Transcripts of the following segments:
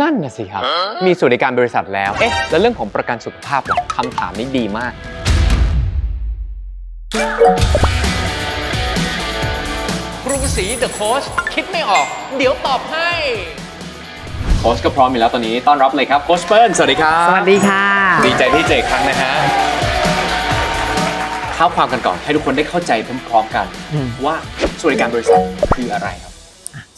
นั่นน่ะสิครับ มีสวัสดิการบริษัทแล้ว เอ๊ะ แล้วเรื่องของประกันสุขภาพล่ะคำถามนี้ดีมาก กรุงศรีเดอะโค้ชคิดไม่ออก เดี๋ยวตอบให้ โค้ชก็พร้อมอยู่แล้วตอนนี้ต้อนรับเลยครับโค้ชเปิ้ลสวัสดีครับสวัสดีค่ะ ดีใจที่เจออีกครั้งนะฮะเท้าความกันก่อนให้ทุกคนได้เข้าใจพร้อมๆกันอืมว่าสวัสดิการบริษัทคืออะไรครับ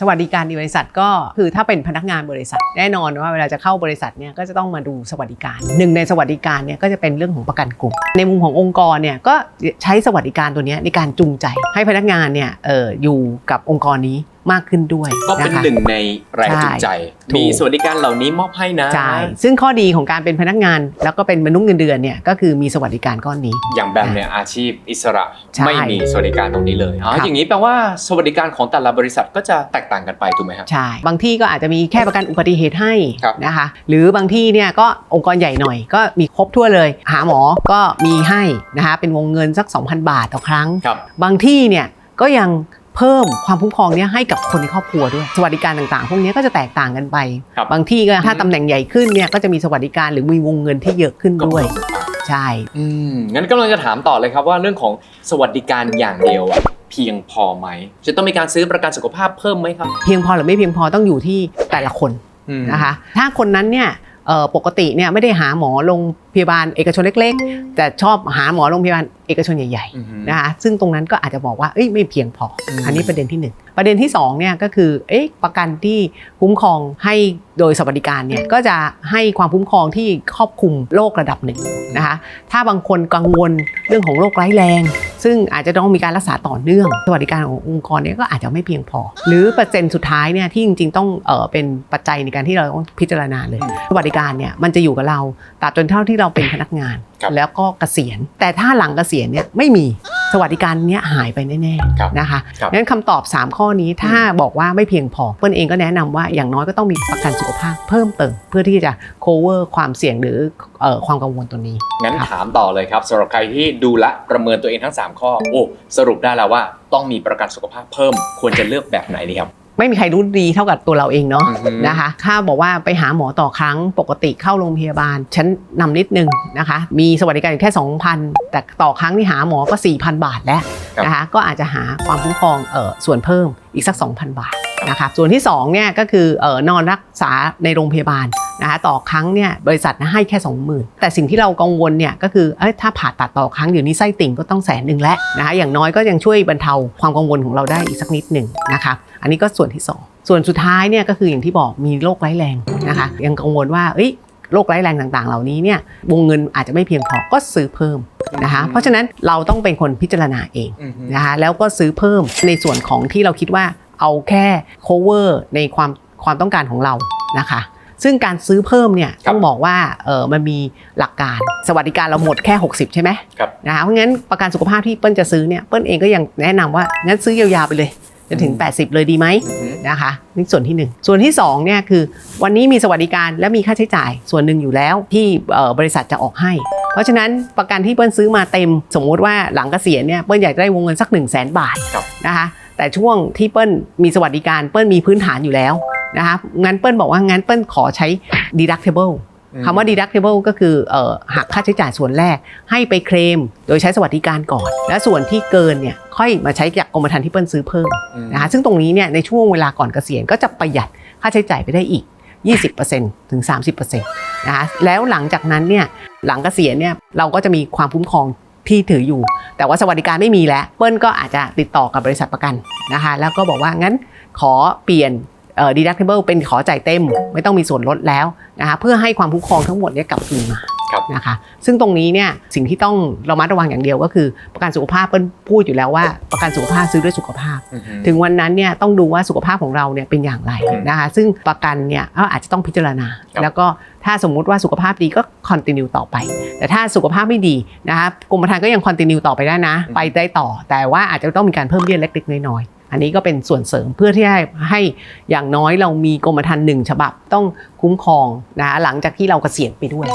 สวัสดิการในบริษัทก็คือถ้าเป็นพนักงานบริษัท แน่นอนว่าเวลาจะเข้าบริษัทเนี่ยก็จะต้องมาดูสวัสดิการหนึ่งในสวัสดิการเนี่ยก็จะเป็นเรื่องของประกันกลุ่ม ในมุมขององค์กรเนี่ยก็ใช้สวัสดิการตัวนี้ในการจูงใจ ให้พนักงานเนี่ยอออยู่กับองค์กรนี้ มากขึ้นด้วยก็เป็นนะคะหนึ่งในแรงจูงใจถูกมีสวัสดิการเหล่านี้มอบให้นะใช่ซึ่งข้อดีของการเป็นพนักงาน แล้วก็เป็นมนุษย์เงินเดือนเนี่ยก็คือมีสวัสดิการก้อนนี้ อย่างแบมเนี่ยอาชีพอิสระใช่ไม่มีสวัสดิการตรงนี้เลยอ๋อครับอย่างนี้แปลว่าสวัสดิการของแต่ละบริษัทก็จะแตกต่างกันไปถูกไหมครับใช่บางที่ก็อาจจะมีแค่ประกันอุบัติเหตุให้ครับนะคะหรือบางที่เนี่ยก็องค์กรใหญ่หน่อย ก็มีครบทั่วเลย หาหมอก็มีให้นะคะเป็นวงเงินสัก 2,000 บาทต่อครั้งครับบางที่เนี่ยก็ยัง เพิ่มความคุ้มครองเนี้ยให้กับคนในครอบครัวด้วย สวัสดิการต่างๆ พวกเนี้ยก็จะแตกต่างกันไปครับบางที่ก็ถ้าอืมตำแหน่งใหญ่ขึ้นเนี่ยก็จะมีสวัสดิการหรือมีวงเงินที่เยอะขึ้นก็ด้วยเพิ่มไปใช่อืมงั้นกำลังจะถามต่อเลยครับว่าเรื่องของสวัสดิการอย่างเดียวอะเพียงพอไหม จะต้องมีการซื้อประกันสุขภาพเพิ่มไหมครับ เพียงพอหรือไม่เพียงพอต้องอยู่ที่แต่ละคนอืมนะคะ ถ้าคนนั้นเนี่ยเอ่อปกติเนี่ยไม่ได้หาหมอโรง พยาบาลเอกชนเล็กๆ แต่ชอบหาหมอโรงพยาบาลเอกชนใหญ่อือฮึๆนะคะซึ่งตรงนั้นก็อาจจะบอกว่าเอ้ยไม่เพียงพออมอันนี้ประเด็นที่หนึ่งประเด็นที่สองเนี่ยก็คือเอ๊ะประกันที่คุ้มครองให้โดยสวัสดิการเนี่ยก็จะให้ความคุ้มครองที่ครอบคลุมโรคระดับหนึ่งนะคะถ้าบางคนกังวลเรื่องของโรคร้ายแรง ซึ่งอาจจะต้องมีการรักษาต่อเนื่อง สวัสดิการขององค์กรเนี่ยก็อาจจะไม่เพียงพอ หรือเปอร์เซ็นต์สุดท้ายเนี่ยที่จริงๆต้องเออเป็นปัจจัยในการที่เราต้องพิจารณาเลย สวัสดิการเนี่ยมันจะอยู่กับเราตราบจนเท่าที่เราเป็นพนักงานครับแล้วก็เกษียณ แต่ถ้าหลังเกษียณเนี่ยไม่มีสวัสดิการเนี้ยหายไปแน่ครับๆนะคะครับงั้นคำตอบ 3 ข้อนี้ถ้าบอกว่าไม่เพียงพอเปิ้ลเองก็แนะนำว่าอย่างน้อยก็ต้องมีประกันสุขภาพเพิ่มเติม เพื่อที่จะ cover ความเสี่ยงหรือเอ่อความกังวลตัวนี้งั้นครับถามต่อเลยครับสำหรับใครที่ดูและประเมินตัวเองทั้ง 3 ข้อโอ้สรุปได้แล้วว่าต้องมีประกันสุขภาพเพิ่ม ควรจะเลือกแบบไหนดีครับ ไม่มีใครรู้ดีเท่ากับตัวเราเองเนาะอือฮึนะคะถ้าบอกว่าไปหาหมอต่อครั้งปกติเข้าโรงพยาบาล ฉันนำนิดนึงนะคะ มีสวัสดิการอยู่แค่ 2,000 แต่ต่อครั้งที่หาหมอก็ 4,000 บาทแล้วนะคะก็อาจจะหาความคุ้มครองเอ่อส่วนเพิ่มอีกสัก 2,000 บาทนะคะส่วนที่2เนี่ยก็คือเอ่อนอนรักษาในโรงพยาบาล นะคะต่อครั้งเนี่ยบริษัทนะให้แค่ 20,000 แต่สิ่งที่เรากังวลเนี่ยก็คือเอ้ยถ้าผ่าตัดต่อครั้งเดี๋ยวนี้ไส้ติ่งก็ต้องแสนหนึ่งแล้วนะคะอย่างน้อยก็ยังช่วยบรรเทาความกังวลของเราได้อีกสักนิดหนึ่งนะคะอันนี้ก็ส่วนที่สองส่วนสุดท้ายเนี่ยก็คืออย่างที่บอกมีโรคร้ายแรงนะคะยังกังวลว่าเอ้ยโรคร้ายแรงต่างๆ เหล่านี้เนี่ยวงเงินอาจจะไม่เพียงพอก็ซื้อเพิ่มนะคะเพราะฉะนั้นเราต้องเป็นคนพิจารณาเองนะคะแล้วก็ซื้อเพิ่มในส่วนของที่เราคิดว่าเอาแค่ cover ในความความต้องการของเรานะคะ ซึ่งการซื้อเพิ่มเนี่ยครับต้องบอกว่าเออมันมีหลักการสวัสดิการเราหมดแค่ 60 ใช่ไหมครับนะคะเพราะงั้นประกันสุขภาพที่เปิ้ลจะซื้อเนี่ยเปิ้ลเองก็ยังแนะนำว่างั้นซื้อยาวๆไปเลยจนถึง 80 เลยดีไหมนะคะนี่ส่วนที่ 1 ส่วนที่2เนี่ยคือวันนี้มีสวัสดิการและมีค่าใช้จ่ายส่วนหนึ่งอยู่แล้วที่เอ่อบริษัทจะออกให้ เพราะฉะนั้นประกันที่เปิ้ลซื้อมาเต็ม สมมุติว่าหลังเกษียณเนี่ยเปิ้ลอยากได้วงเงินสัก 1 0 0 0 0แสนบาทครับนะคะแต่ช่วงที่เปิ้ลมีสวัสดิการเปิ้ลมีพื้นฐานอยู่แล้ว นะคะงั้นเปิ้ลบอกว่างั้นเปิ้ลขอใช้ deductible คำว่า deductible ก็คือเอ่อหักค่าใช้จ่ายส่วนแรกให้ไปเคลม โดยใช้สวัสดิการก่อน และส่วนที่เกินเนี่ยค่อยมาใช้จากกรมธรรม์ที่เปิ้ลซื้อเพิ่มนะคะซึ่งตรงนี้เนี่ยในช่วงเวลาก่อนเกษียณก็จะประหยัดค่าใช้จ่ายไปได้อีก 20%ถึง 30%นะคะแล้วหลังจากนั้นเนี่ยหลังเกษียณเนี่ยเราก็จะมีความคุ้มครองที่ถืออยู่ แต่ว่าสวัสดิการไม่มีแล้วเปิ้ลก็อาจจะติดต่อกับบริษัทประกันนะคะแล้วก็บอกว่างั้นขอเปลี่ยนเอ่อ deductible เป็นขอจ่ายเต็ม ไม่ต้องมีส่วนลดแล้วนะคะเพื่อให้ความคุ้มครองทั้งหมดเนี่ยกลับคืนมาครับนะคะซึ่งตรงนี้เนี่ยสิ่งที่ต้องระมัดระวังอย่างเดียวก็คือประกันสุขภาพเปิ้ลพูดอยู่แล้วว่าประกันสุขภาพซื้อด้วยสุขภาพ ถึงวันนั้นเนี่ยต้องดูว่าสุขภาพของเราเนี่ยเป็นอย่างไรอืมนะคะซึ่งประกันเนี่ยก็อาจจะต้องพิจารณาครับแล้วก็ถ้าสมมุติว่าสุขภาพดีก็คอนติเนียต่อไป แต่ถ้าสุขภาพไม่ดีนะคะกรมธรรม์ก็ยังคอนติเนียต่อไปได้นะ ไปได้ต่อ แต่ว่าอาจจะต้องมีการเพิ่มเบี้ยเล็กๆน้อยๆ อันนี้ก็เป็นส่วนเสริมเพื่อที่ให้ให้อย่างน้อยเรามีกรมธรรม์หนึ่งฉบับต้องคุ้มครองนะคะหลังจากที่เราเกษียณไปด้วย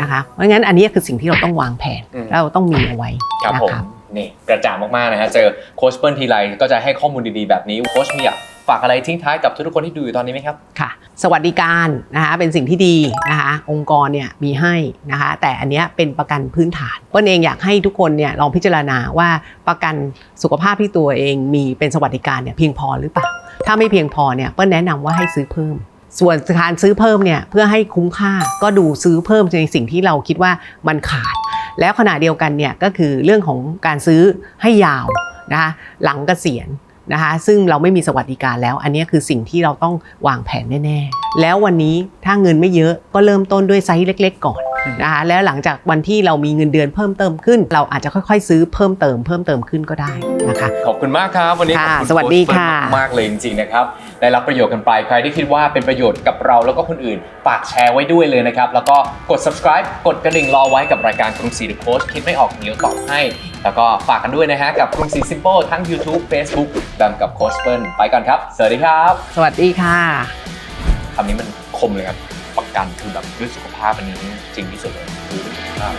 นะคะเพราะงั้นอันนี้คือสิ่งที่เราต้องวางแผนอืมแล้วเราต้องมีเอาไว้ครับนะผมครับนี่กระจ่างมากๆนะฮะเจอโค้ชเปิ้ลทีไรก็จะให้ข้อมูลดีๆแบบนี้โค้ชมีอยาก ฝากอะไรทิ้งท้ายกับทุกคนที่ดูอยู่ตอนนี้ไหมครับค่ะ สวัสดิการนะคะเป็นสิ่งที่ดีนะคะองค์กรเนี่ยมีให้นะคะแต่อันเนี้ยเป็นประกันพื้นฐานเปิ้ลเองอยากให้ทุกคนเนี่ยลองพิจารณาว่าประกันสุขภาพที่ตัวเองมีเป็นสวัสดิการเนี่ยเพียงพอหรือเปล่า ถ้าไม่เพียงพอเนี่ยเปิ้ลแนะนำว่าให้ซื้อเพิ่มส่วนการซื้อเพิ่มเนี่ยเพื่อให้คุ้มค่าก็ดูซื้อเพิ่มในสิ่งที่เราคิดว่ามันขาด แล้วขณะเดียวกันเนี่ยก็คือเรื่องของการซื้อให้ยาวนะคะหลังเกษียณ นะคะซึ่งเราไม่มีสวัสดิการแล้ว อันนี้คือสิ่งที่เราต้องวางแผนแน่ ๆ แล้ววันนี้ถ้าเงินไม่เยอะก็เริ่มต้นด้วยไซส์เล็ก ๆ ก่อน นะคะแล้วหลังจากวันที่เรามีเงินเดือนเพิ่มเติมขึ้น เราอาจจะค่อยๆ ซื้อเพิ่มเติมเพิ่มเติมขึ้นก็ได้นะคะขอบคุณมากครับวันนี้ขค่ะอบคุณสวัสดีโค้ชเปิ้ลค่ะมากๆเลยจริงๆนะครับได้รับประโยชน์กันไปใครที่คิดว่าเป็นประโยชน์กับเราแล้วก็คนอื่นฝากแชร์ไว้ด้วยเลยนะครับแล้วก็กด subscribe กดกระดิ่งรอไว้กับรายการกรุงศรี The Coach คิดไม่ออกเดี๋ยวตอบให้ แล้วก็ฝากกันด้วยนะฮะกับกรุงศรี Simple ทั้ง YouTube Facebook แบมกับโค้ชเปิ้ลไปก่อนครับ สวัสดีครับ สวัสดีค่ะคำนี้มันคมเลยครับ ประกันคือแบบด้วยสุขภาพอันนี้จริงที่สุดเลยคือสุขภาพ